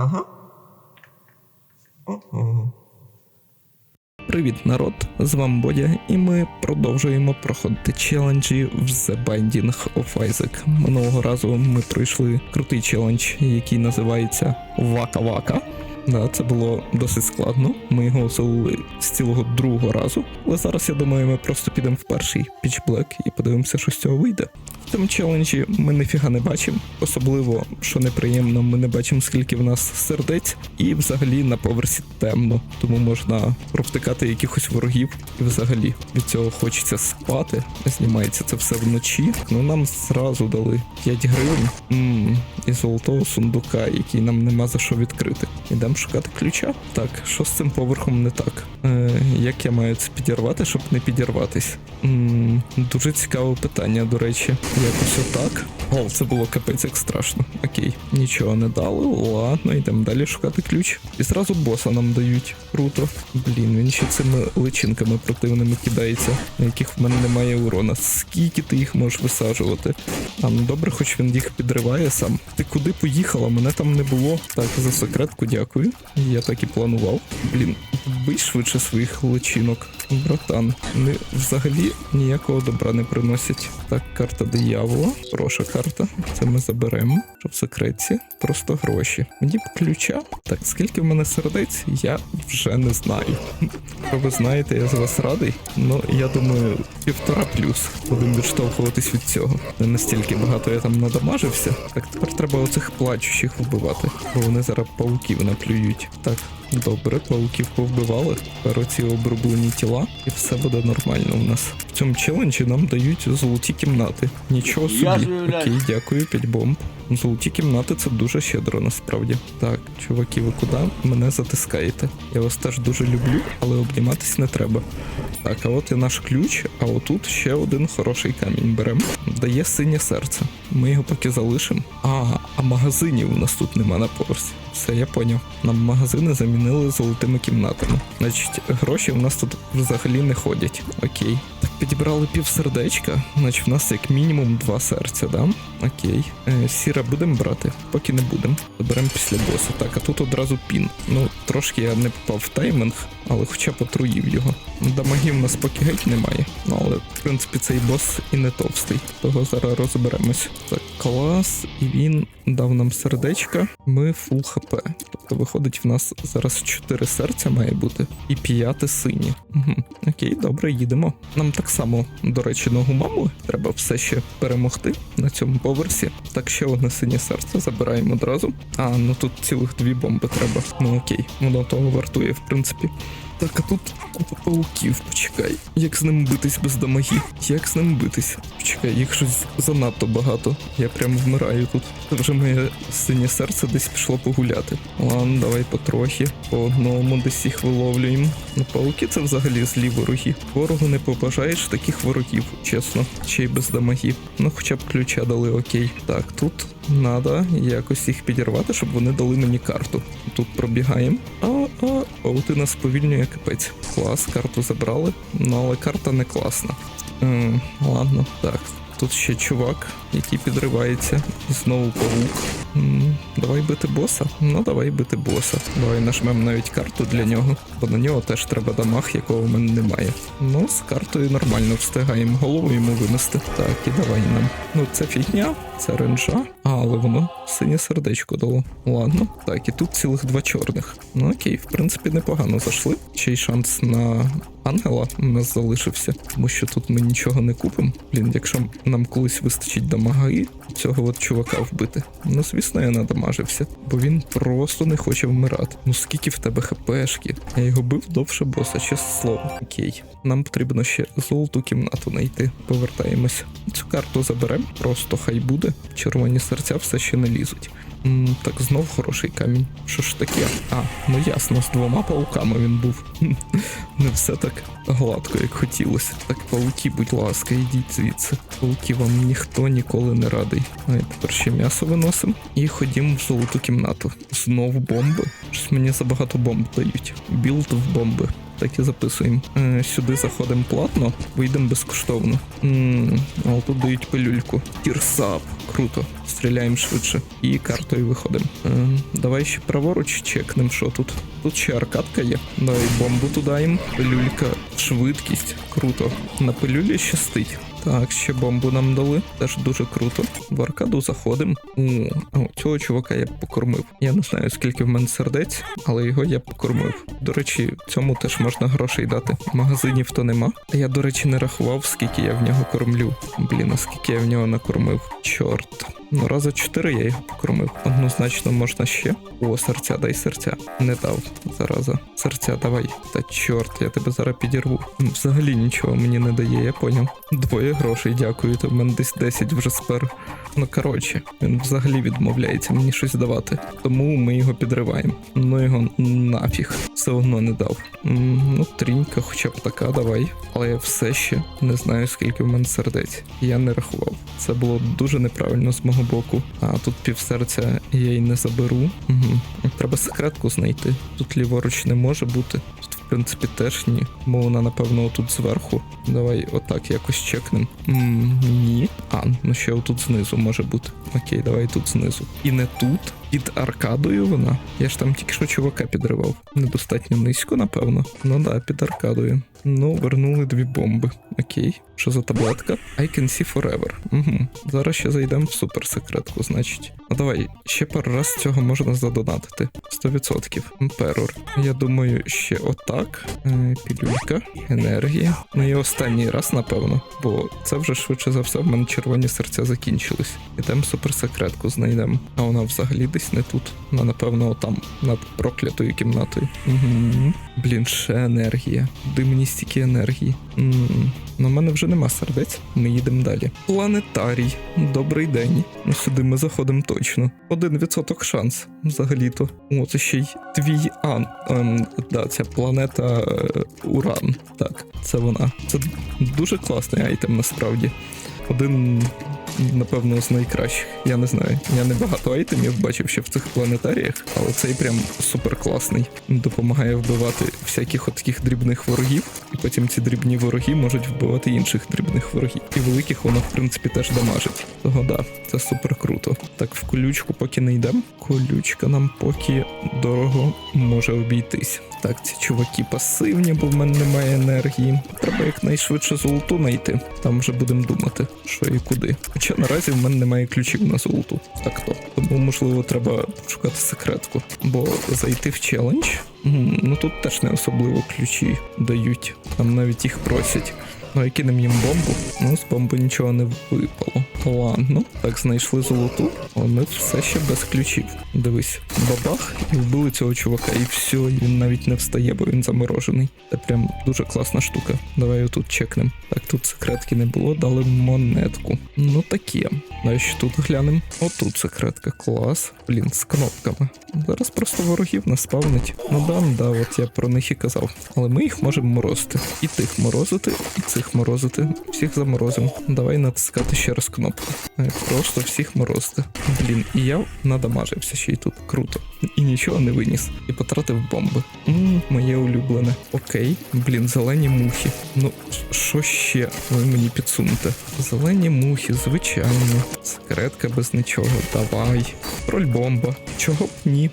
Ага. Ого. Привіт, народ! З вами Бодя, і ми продовжуємо проходити челенджі в The Binding of Isaac. Минулого разу ми пройшли крутий челендж, який називається Вака Вака. Да, це було досить складно. Ми його осилили з цілого другого разу. Але зараз я думаю, ми просто підемо в перший Pitch Black і подивимося, що з цього вийде. В цьому челенджі ми ніфіга не бачимо. Особливо, що неприємно, ми не бачимо, скільки в нас сердець, і взагалі на поверсі темно, тому можна провтикати якихось ворогів, і взагалі від цього хочеться спати. Знімається це все вночі. Ну нам зразу дали 5 гривень і золотого сундука, який нам нема за що відкрити. Ідемо шукати ключа. Так, що з цим поверхом не так? Е, як я маю це підірвати, щоб не підірватись? м дуже цікаве питання, до речі. Якось отак. О, це було капець як страшно. Окей, нічого не дали. Ладно, йдемо далі шукати ключ. І зразу боса нам дають. Круто. Блін, він ще цими личинками противними кидається, на яких в мене немає урона. Скільки ти їх можеш висаджувати? А ну добре, хоч він їх підриває сам. Ти куди поїхала? Мене там не було. Так, за секретку дякую. Я так і планував. Блін, вбий швидше своїх личинок. Братан, вони взагалі ніякого добра не приносять. Так, карта диявола. Хороша карта. Це ми заберемо. Що в секретці? Просто гроші. Мені б ключа. Так, скільки в мене сердець, я вже не знаю. Ви знаєте, я з вас радий. Ну, я думаю, півтора плюс. Будемо відштовхуватись від цього. Не настільки багато я там надамажився. Так, тепер треба оцих плачущих вбивати, бо вони зараз пауків наплюють. Так, добре, пауків повбивали. Тепер оці оброблені тіла, і все буде нормально у нас. В цьому челенджі нам дають золоті кімнати. Нічого собі. Окей, дякую, 5 бомб. Золоті кімнати це дуже щедро насправді. Так, чуваки, ви куди мене затискаєте? Я вас теж дуже люблю, але обніматись не треба. Так, а от і наш ключ, а отут ще один хороший камінь беремо. Дає синє серце. Ми його поки залишимо. А, а магазинів у нас тут нема на поверсі. Все, я поняв. Нам магазини замінили золотими кімнатами. Значить, гроші в нас тут взагалі не ходять. Окей. Так, підібрали пів сердечка, значить в нас як мінімум два серця, да? Окей. Е, сіра будемо брати, поки не будемо. Беремо після боса. Так, а тут одразу пін. Ну, трошки я не попав в тайминг, але хоча б отруїв його. Дамагів нас поки геть немає. Ну але в принципі цей бос і не товстий. Того зараз розберемось. Так, клас, і він дав нам сердечка. Ми фул хп. Тобто виходить, в нас зараз 4 серця має бути, і п'яте синє. Угу. Окей, добре, їдемо. Нам так само, до речі, ногу маму треба все ще перемогти на цьому поверсі. Так, ще одне синє серце забираємо одразу. А, ну тут цілих дві бомби треба. Ну окей, воно того вартує, в принципі. А тут пауків, почекай. Як з ним битись без дамагів? Як з ним битись? Почекай, їх щось занадто багато. Я прям вмираю тут. Це вже моє синє серце десь пішло погуляти. Ладно, давай потрохи. По одному десь їх виловлюємо. Ну, пауки це взагалі злі вороги. Ворогу не побажаєш таких ворогів, чесно. Ще й без дамагів. Ну, хоча б ключа дали окей. Так, тут Надо якось їх підірвати, щоб вони дали мені карту. Тут пробігаємо. А, а, паутина сповільнює капець. Клас, карту забрали. Ну але карта не класна. М, ладно, так. Тут ще чувак, який підривається. І знову павук. Давай бити боса? Ну давай бити боса. Давай нажмемо навіть карту для нього, бо на нього теж треба дамаг, якого в мене немає. Ну, з картою нормально встигаємо голову йому винести. Так, і давай нам. Ну, це фігня, це ренжа. Але воно синє сердечко дало. Ладно. Так, і тут цілих два чорних. Ну окей, в принципі, непогано зайшли. Ще й шанс на ангела у нас залишився, тому що тут ми нічого не купимо. Блін, якщо нам колись вистачить дамаги, цього от чувака вбити. Ну, звісно, я надамажився, бо він просто не хоче вмирати. Ну скільки в тебе хпшки? Я його бив довше боса, чесне слово. Окей. Нам потрібно ще золоту кімнату знайти. Повертаємось. Цю карту заберемо, просто хай буде. Червоні серця все ще не лізуть. М, так, знов хороший камінь. Що ж таке? А, ну ясно, з двома пауками він був. Не все так гладко, як хотілося. Так, пауки, будь ласка, йдіть звідси. Пауки вам ніхто ніколи не радий. А тепер ще м'ясо виносимо і ходімо в золоту кімнату. Знову бомби. Щось мені забагато бомб дають. Білд в бомби. Так і записуємо. Е, сюди заходимо платно, вийдемо безкоштовно. м а тут дають пилюльку. Тірсап. Круто. Стріляємо швидше. І картою виходимо. Е, давай ще праворуч чекнемо, що тут. Тут ще аркадка є. Давай бомбу туди їм. Пилюлька, швидкість. Круто. На пилюлі щастить. Так, ще бомбу нам дали. Теж дуже круто. В аркаду заходимо. О, цього чувака я покормив. Я не знаю, скільки в мене сердець, але його я покормив. До речі, цьому теж можна грошей дати. Магазинів то нема. Я, до речі, не рахував, скільки я в нього кормлю. Блін, а скільки я в нього накормив. Чорт. Ну, раза чотири я його покормив. Однозначно можна ще. О, серця, дай серця. Не дав. Зараза. Серця, давай. Та чорт, я тебе зараз підірву. Взагалі нічого мені не дає, я поняв. Двоє грошей, дякую. То в мене десь 10 вже спер. Ну коротше, він взагалі відмовляється мені щось давати. Тому ми його підриваємо. Ну його нафіг. Все одно не дав. Ну, трінька, хоча б така, давай. Але я все ще не знаю, скільки в мене сердець. Я не рахував. Це було дуже неправильно з мого боку. А тут півсерця я й не заберу. Угу. Треба секретку знайти. Тут ліворуч не може бути. Тут, принципі, теж ні. Бо вона, напевно, отут зверху. Давай отак якось чекнем. М, ні. А, ну ще отут знизу може бути. Окей, давай тут знизу. І не тут. Під аркадою вона. Я ж там тільки що чувака підривав. Недостатньо низько, напевно. Ну да, під аркадою. Ну, вернули дві бомби. Окей. Що за таблетка? I can see forever. Угу. Зараз ще зайдемо в суперсекретку, значить. Ну давай, ще пару раз цього можна задонатити. 100%. Емперор. Я думаю, ще отак. Е, пілюлька, енергія. Ну і останній раз, напевно. Бо це вже швидше за все в мене червоні серця закінчились. Ідемо суперсекретку знайдемо. А вона взагалі десь не тут. Вона, напевно, отам, над проклятою кімнатою. Угу. Блін, ще енергія. Куди мені стільки енергії? Ну, в мене вже нема сердець. Ми їдемо далі. Планетарій. Добрий день. Ну, сюди ми заходимо точно. Один відсоток шанс взагалі-то. О, це ще й твій Ан. Ем, да, ця планета е, Уран. Так, це вона. Це дуже класний айтем насправді. Один, напевно, з найкращих. Я не знаю. Я не багато айтемів бачив ще в цих планетаріях, але цей прям супер класний. Допомагає вбивати всяких от таких дрібних ворогів, і потім ці дрібні вороги можуть вбивати інших дрібних ворогів. І великих воно, в принципі, теж дамажить. Того да, це супер круто. Так, в колючку поки не йдемо. Колючка нам поки дорого може обійтись. Так, ці чуваки пасивні, бо в мене немає енергії. Треба якнайшвидше золоту знайти. Там вже будемо думати, що і куди. Хоча наразі в мене немає ключів на золоту. Так то. Тому, можливо, треба шукати секретку. Бо зайти в челендж. Ну тут теж не особливо ключі дають. Там навіть їх просять. Ну, і кинемо їм бомбу. Ну, з бомби нічого не випало. Ладно, так знайшли золоту, але ми все ще без ключів. Дивись, бабах, і вбили цього чувака, і все, він навіть не встає, бо він заморожений. Це прям дуже класна штука. Давай отут чекнем. Так, тут секретки не було, дали монетку. Ну таке. Ще тут глянемо. Отут секретка, клас. Блін, з кнопками. Зараз просто ворогів не спавнить. Ну да, да, от я про них і казав. Але ми їх можемо морозити. І тих морозити, і цих морозити. Всіх заморозимо. Давай натискати ще раз кнопку. Е, Просто всіх морозити. Блін, і я надамажився ще й тут. Круто. І нічого не виніс. І потратив бомби. м моє улюблене. Окей. Блін, зелені мухи. Ну, що ще ви мені підсунете? Зелені мухи, звичайно. Секретка без нічого. Давай. Роль бомба. Чого б ні?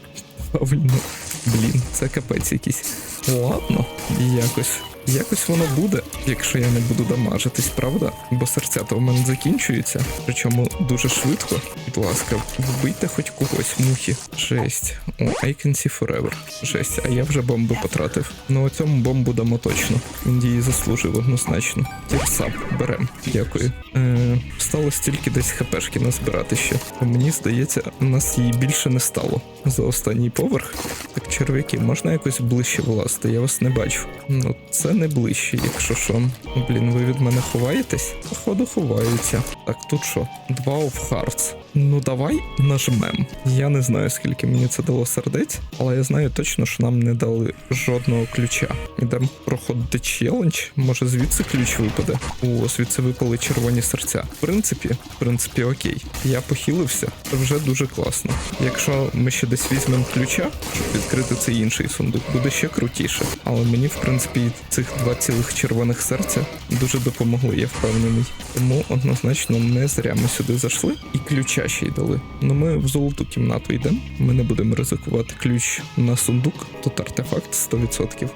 Блін, це капець якийсь. Ладно, якось. Якось воно буде, якщо я не буду дамажитись, правда? Бо серця то в мене закінчуються, причому дуже швидко. Будь ласка, вбийте хоч когось, мухи. Жесть. О, I can see forever. Жесть, а я вже бомбу потратив. Ну о цьому бомбу дамо точно. Він її заслужив однозначно. Тірсап, берем. Дякую. Е, сталося тільки десь хпшки назбирати ще. Мені здається, у нас її більше не стало за останній поверх. Так, черв'яки, можна якось ближче власти? Я вас не бачу. Ну, це не ближче, якщо що. Блін, ви від мене ховаєтесь? Походу ховаються. Так, тут що? Два of Hearts. Ну давай нажмем. Я не знаю, скільки мені це дало сердець, але я знаю точно, що нам не дали жодного ключа. Ідемо проходити челендж. Може звідси ключ випаде. О, звідси випали червоні серця. В принципі, в принципі, окей. Я похилився, це вже дуже класно. Якщо ми ще десь візьмемо ключа, щоб відкрити цей інший сундук, буде ще крутіше. Але мені, в принципі, цих два цілих червоних серця дуже допомогли, я впевнений. Тому однозначно не зря ми сюди зайшли і ключа ще й дали. Ну ми в золоту кімнату йдемо. Ми не будемо ризикувати ключ на сундук. Тут артефакт 100%.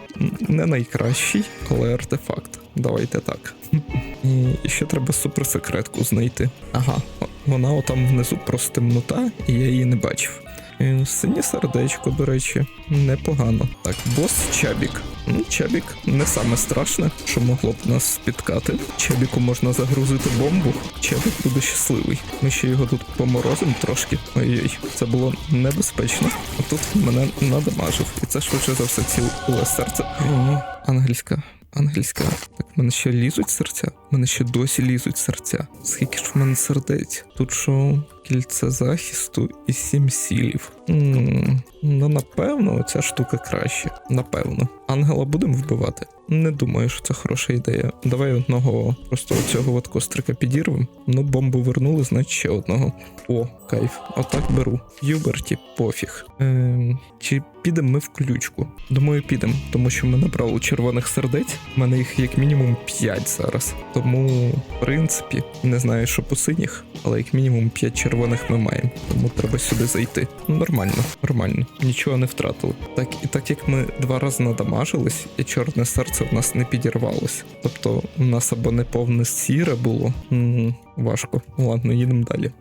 Не найкращий, але артефакт. Давайте так. І ще треба суперсекретку знайти. Ага, вона отам внизу просто темнота, і я її не бачив. Е, Синє сердечко, до речі, непогано. Так, бос Чабік. Ну, Чабік не саме страшне, що могло б нас спіткати. Чабіку можна загрузити бомбу. Чабік буде щасливий. Ми ще його тут поморозимо трошки. Ой-ой, це було небезпечно. А тут мене надамажив. І це швидше за все ціле серце. О, ангельська. Ангельська. Так, в мене ще лізуть серця. В мене ще досі лізуть серця. Скільки ж в мене сердець? Тут що кільце захисту і сім сілів. м ну, напевно, оця штука краще. Напевно. Ангела будемо вбивати? Не думаю, що це хороша ідея. Давай одного просто оцього от кострика підірвемо. Ну, бомбу вернули, значить ще одного. О, кайф. Отак беру. Юберті, пофіг. Ем, чи підемо ми в ключку? Думаю, підемо, тому що ми набрали червоних сердець. У мене їх як мінімум 5 зараз. Тому, в принципі, не знаю, що по синіх, але як мінімум 5 червоних ми маємо. Тому треба сюди зайти. Ну, нормально, нормально. Нічого не втратили. Так, і так як ми два рази надамажились, і чорне серце в нас не підірвалось. Тобто, у нас або не повне сіре було. м важко. Ладно, їдемо далі.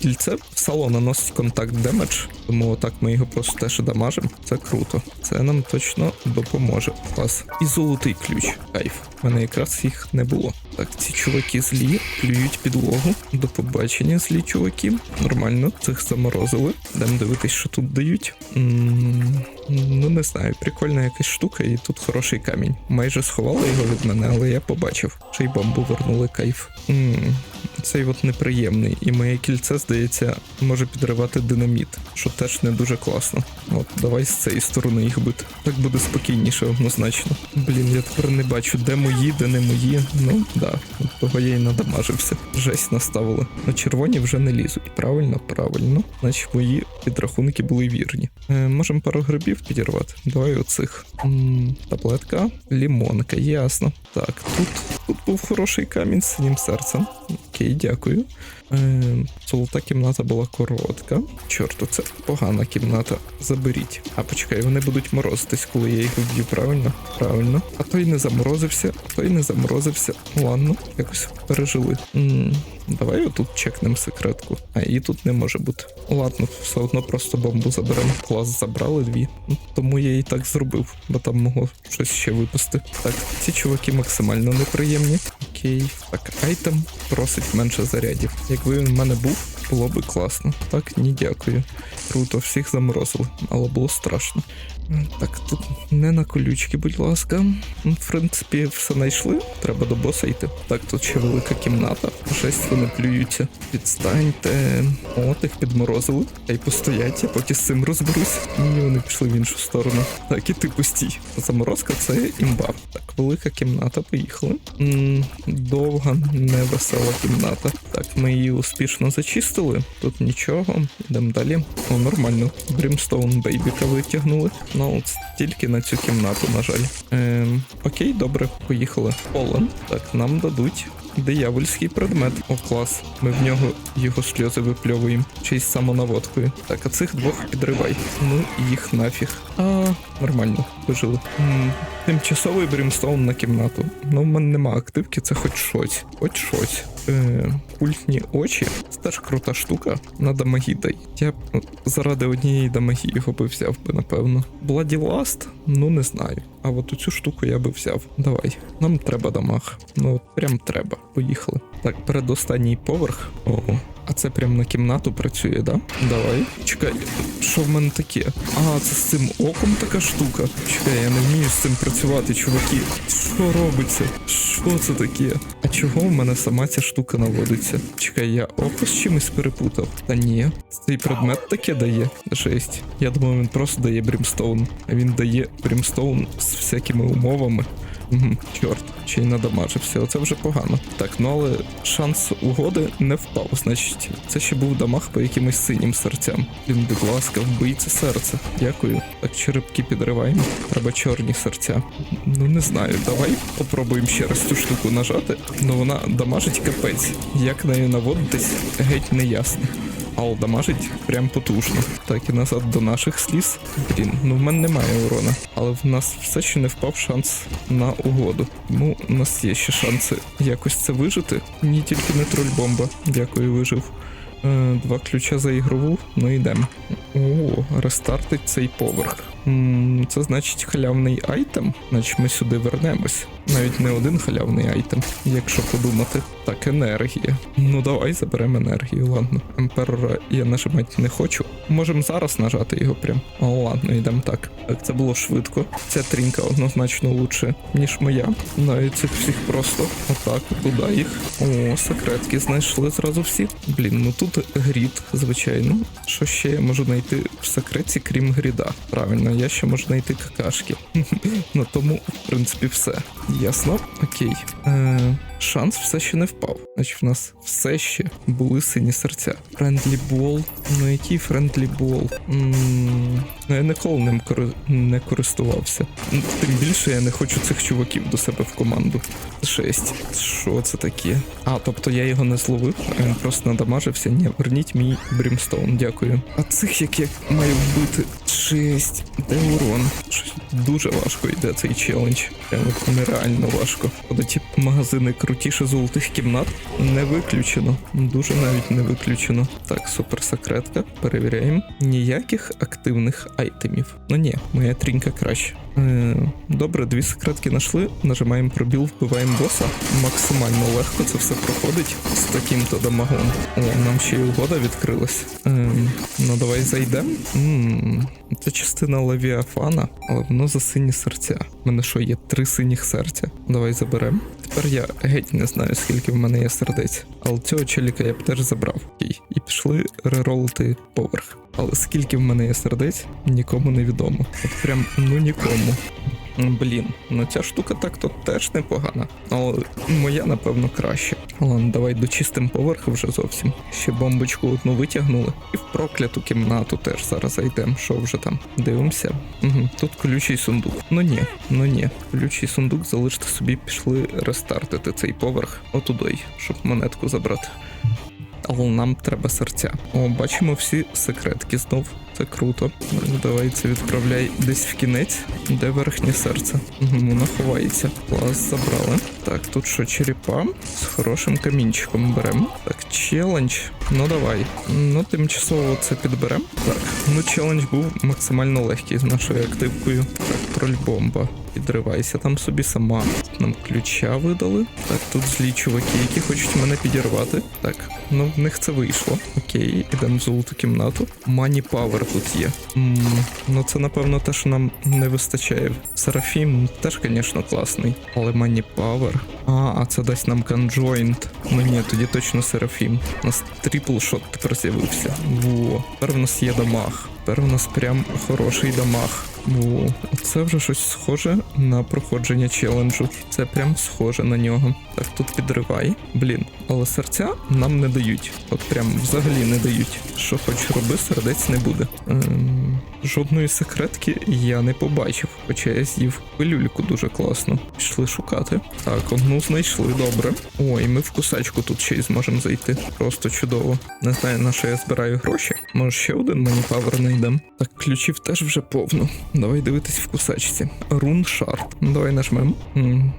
Кільце в салон наносить контакт демедж, тому отак ми його просто теж дамажимо. Це круто. Це нам точно допоможе. Клас. І золотий ключ. Кайф. У мене якраз їх не було. Так, ці чуваки злі, плюють підлогу. До побачення, злі чуваки. Нормально, цих заморозили. Дам дивитись, що тут дають. м ну не знаю, прикольна якась штука, і тут хороший камінь. Майже сховали його від мене, але я побачив. що й бомбу вернули кайф. м цей от неприємний, і моє кільце, здається, може підривати динаміт, що теж не дуже класно. От, давай з цієї сторони їх бити. Так буде спокійніше, однозначно. Блін, я тепер не бачу, де мої, де не мої. Ну, да, от того я й надамажився. Жесть наставили. На червоні вже не лізуть. Правильно, правильно. Значить, мої підрахунки були вірні. Е, можемо пару грибів підірвати. Давай оцих. м таблетка, лімонка, ясно. Так, тут, тут був хороший камінь з синім серцем. Окей, дякую. Е, золота кімната була коротка. Чорт, це погана кімната. Заберіть. А почекай, вони будуть морозитись, коли я їх вб'ю, правильно? Правильно. А той не заморозився, а той не заморозився. Ладно, якось пережили. м Давай отут чекнемо секретку. А її тут не може бути. Ладно, все одно просто бомбу заберемо. Клас забрали дві. Ну, Тому я і так зробив, бо там могло щось ще випасти. Так, ці чуваки максимально неприємні. Окей. Так, айтем просить менше зарядів. Якби він в мене був, було би класно. Так, ні, дякую. Круто, всіх заморозили, але було страшно. Так, тут не на колючки, будь ласка. Ну, В принципі, все знайшли. Треба до боса йти. Так, тут ще велика кімната. Жесть вони плюються. Відстаньте. От їх підморозили. Та й постоять, я поки з цим розберусь. Ні, вони пішли в іншу сторону. Так, і ти пустій. Заморозка це імба. Так, велика кімната, поїхали. довга, невесела кімната. Так, ми її успішно зачистили. Тут нічого. Йдемо далі. О, нормально. Brimstone Бейбіка витягнули. Ну, тільки на цю кімнату, на жаль. Ем, окей, добре, поїхали. Полен. Так, нам дадуть. Диявольський предмет. О, клас. Ми в нього його сльози випльовуємо. Й самонаводкою. Так, а цих двох підривай. Ну, їх нафіг. А, нормально, вижили. М, Тимчасовий брімстоун на кімнату. Ну, в мене нема активки, це хоч щось. Хоч щось. Е, пультні очі. Це теж крута штука. На дамагі дай. Я б ну, заради однієї дамагі його би взяв би, напевно. Bloody Last? Ну не знаю. А от цю штуку я би взяв. Давай. Нам треба дамаг. Ну от прям треба. Поїхали. Так, передостанній поверх. О, а це прям на кімнату працює, да? Давай. Чекай, що в мене таке? А, це з цим оком така штука. Чекай, я не вмію з цим працювати, чуваки. Що робиться? Що це таке? А чого в мене сама ця штука наводиться? Чекай, я око чимось перепутав. Та ні, цей предмет таке дає. Жесть. Я думаю, він просто дає брімстоун. А він дає брімстоун з всякими умовами. Угу, чорт, ще й надамажився. Оце вже погано. Так, ну але шанс угоди не впав. Значить, це ще був дамаг по якимось синім серцям. Він, будь ласка, вбий це серце. Дякую. Так, черепки підриваємо. Треба чорні серця. Ну не знаю, давай попробуємо ще раз цю штуку нажати. Ну вона дамажить капець. Як нею наводитись, геть не Але дамажить прям потужно. Так, і назад до наших сліз. Блін, ну в мене немає урона. Але в нас все ще не впав шанс на угоду. Тому у нас є ще шанси якось це вижити. Ні, тільки не троль-бомба. Дякую, вижив. Е, Два ключа за ігрову, ну йдемо. О, рестартить цей поверх. Це значить халявний айтем, значить ми сюди вернемось. Навіть не один халявний айтем, якщо подумати. Так, енергія. Ну давай заберемо енергію, ладно. Емперора я нажимати не хочу. Можемо зараз нажати його прям. О, ладно, йдемо так. Так, це було швидко. Ця трінка однозначно лучше, ніж моя. Навіть цих всіх просто отак, туди їх. О, секретки знайшли зразу всі. Блін, ну тут грід, звичайно. Що ще я можу знайти в секреті, крім гріда? Правильно, я ще можу знайти какашки. На тому, в принципі, все. Ясно? Окей. Е, шанс все ще не впав. Значить, в нас все ще були сині серця. Френдлі бол. Ну який френдлі бол? М, Ну я ніколи ним кори... не користувався. Тим більше я не хочу цих чуваків до себе в команду. Шесть. Що це таке? А, тобто я його не зловив, а він просто надамажився. Ні, верніть мій брімстоун, дякую. А цих як я маю вбити? Шесть. Де урон? Щось дуже важко йде цей челендж. От нереально важко. Ті магазини крутіше золотих кімнат не виключено. Дуже навіть не виключено. Так, суперсекретка. Перевіряємо. Ніяких активних айтемів. Ну ні, моя трінька краще. Е, добре, дві секретки знайшли. Нажимаємо пробіл, вбиваємо боса. Максимально легко це все проходить з таким-то дамагом. О, нам ще й угода відкрилась. Е, ну давай зайдемо. Це частина Левіафана, але воно за сині серця. У мене що, є три синіх серця. Давай заберемо. Тепер я геть не знаю, скільки в мене є сердець. Але цього челіка я б теж забрав. І пішли реролити поверх. Але скільки в мене є сердець, нікому не відомо. От прям ну нікому. М, Блін, ну ця штука так то теж непогана. Але моя, напевно, краще. Ладно, давай дочистим поверх вже зовсім. Ще бомбочку одну витягнули. І в прокляту кімнату теж зараз зайдемо. Що вже там? Дивимося. Угу. Тут колючий сундук. Ну ні, ну ні. Колючий сундук залиште собі, пішли рестартити цей поверх отудой, щоб монетку забрати. Але нам треба серця. О, бачимо всі секретки знов. Це круто. Давай це відправляй десь в кінець, де верхнє серце. Воно ховається. Клас, забрали. Так, тут що, черепа з хорошим камінчиком беремо. Так, челендж. Ну давай. Ну, тимчасово це підберемо. Так, ну челендж був максимально легкий з нашою активкою. Так, троль-бомба. Підривайся там собі сама. Нам ключа видали. Так, тут злі чуваки, які хочуть мене підірвати. Так, ну в них це вийшло. Окей, ідемо в золоту кімнату. Мані Павер тут є. м ну це напевно те, що нам не вистачає. Серафім теж, звісно, класний. Але Мані Павер. А, а це дасть нам конджойнт. Ну ні, тоді точно Серафім. У нас тріплшот тепер з'явився. Во. Тепер в нас є дамаг. Тепер у нас прям хороший дамаг. О, це вже щось схоже на проходження челенджу. Це прям схоже на нього. Так, тут підривай. Блін, але серця нам не дають. От прям взагалі не дають. Що хоч роби, сердець не буде. Ем, жодної секретки я не побачив, хоча я з'їв пилюльку дуже класно. Пішли шукати. Так, одну знайшли, добре. Ой, ми в кусачку тут ще й зможемо зайти. Просто чудово. Не знаю, на що я збираю гроші. Може ще один мені павер знайдем. Так, ключів теж вже повно. Давай дивитись в кусачці. Рун шарт. Ну, давай нажмем.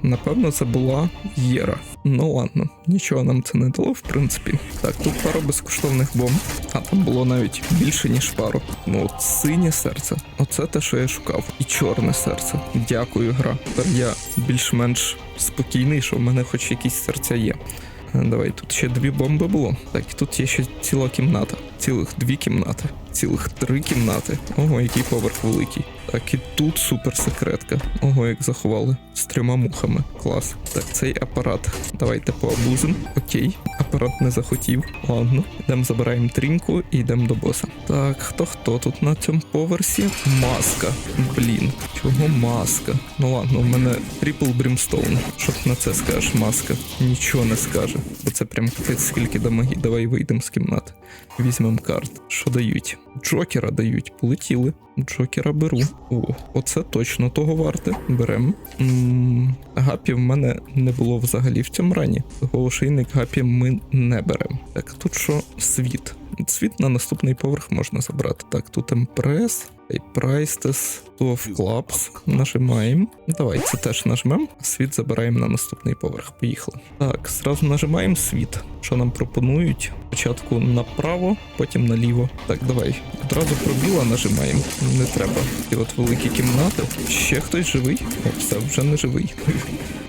Напевно, це була Єра. Ну ладно, нічого нам це не дало, в принципі. Так, тут пару безкоштовних бомб. А там було навіть більше, ніж пару. Ну, от синє серце. Оце те, що я шукав. І чорне серце. Дякую, гра. Тепер я більш-менш спокійний, що в мене хоч якісь серця є. Е, Давай, тут ще дві бомби було. Так, і тут є ще ціла кімната. Цілих дві кімнати. Цілих три кімнати. Ого, який поверх великий. Так, і тут суперсекретка. Ого, як заховали. З трьома мухами. Клас. Так, цей апарат. Давайте поабузим. Окей. Апарат не захотів. Ладно. Йдемо забираємо тріньку і йдемо до боса. Так, хто хто тут на цьому поверсі? Маска. Блін. Чого маска? Ну ладно, у мене трипл брімстоун. Що ти на це скажеш, маска? Нічого не скаже. Бо це прям капець скільки дамаги. Давай вийдемо з кімнати. Візьмемо карт. Що дають? Джокера дають. Полетіли. Джокера беру. О, оце точно того варте. Берем. м Гапі в мене не було взагалі в цьому рані. Голошийник гапі ми не беремо. Так, тут що? Світ. Світ на наступний поверх можна забрати. Так, тут емпрес. Прайстес, of Clubs. Нажимаємо. Давай це теж нажмемо. Світ забираємо на наступний поверх. Поїхали. Так, зразу нажимаємо світ. Що нам пропонують? Спочатку направо, потім наліво. Так, давай. Одразу пробіла нажимаємо. Не треба. І от великі кімнати. Ще хтось живий? О, все, вже не живий.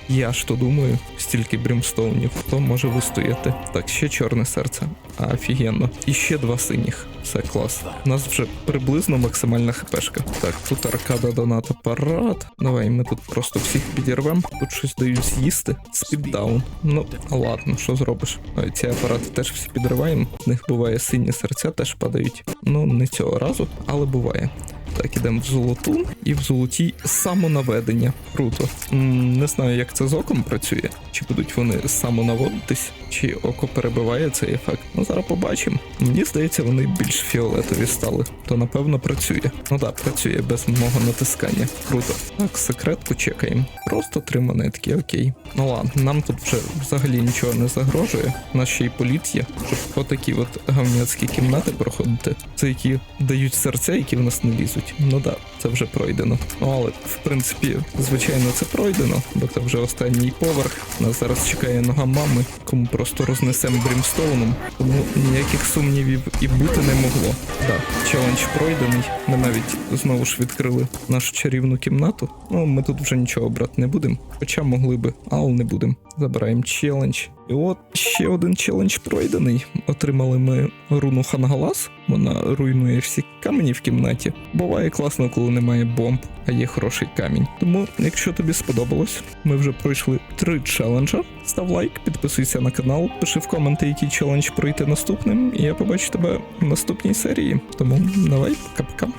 Я ж то думаю, стільки брімстоунів, хто може вистояти. Так, ще чорне серце. Офігенно. І ще два синіх. Все клас. У нас вже приблизно максимальна хпшка. Так, тут аркада донат апарат. Давай ми тут просто всіх підірвемо. Тут щось дають з'їсти. Спіддаун. Ну, ладно, що зробиш? Ці апарати теж всі підриваємо. В них буває сині серця, теж падають. Ну, не цього разу, але буває. Так, ідемо в золоту і в золотій самонаведення. Круто. Не знаю, як це з оком працює. Чи будуть вони самонаводитись, чи око перебиває цей ефект. Ну зараз побачимо. Мені здається, вони більш фіолетові стали. То напевно працює. Ну так, працює без мого натискання. Круто. Так, секретку чекаємо. Просто три монетки, окей. Ну ладно, нам тут вже взагалі нічого не загрожує. У нас ще й політ є, щоб отакі от гавняцькі кімнати проходити. Це які дають серця, які в нас не лізуть. Ну да, це вже пройдено. Ну але в принципі, звичайно, це пройдено, бо це вже останній поверх. Нас зараз чекає нога мами, кому просто рознесемо брімстоуном. Тому ніяких сумнівів і бути не могло. Да, челендж пройдений. Ми навіть знову ж відкрили нашу чарівну кімнату. Ну, ми тут вже нічого брати не будемо. Хоча могли би, але не будемо. Забираємо челендж. І от ще один челендж пройдений. Отримали ми руну Хангалас. Вона руйнує всі камені в кімнаті. Буває класно, коли немає бомб, а є хороший камінь. Тому, якщо тобі сподобалось, ми вже пройшли три челенджа. Став лайк, підписуйся на канал, пиши в коменти, який челендж пройти наступним, і я побачу тебе в наступній серії. Тому давай, пока-пока.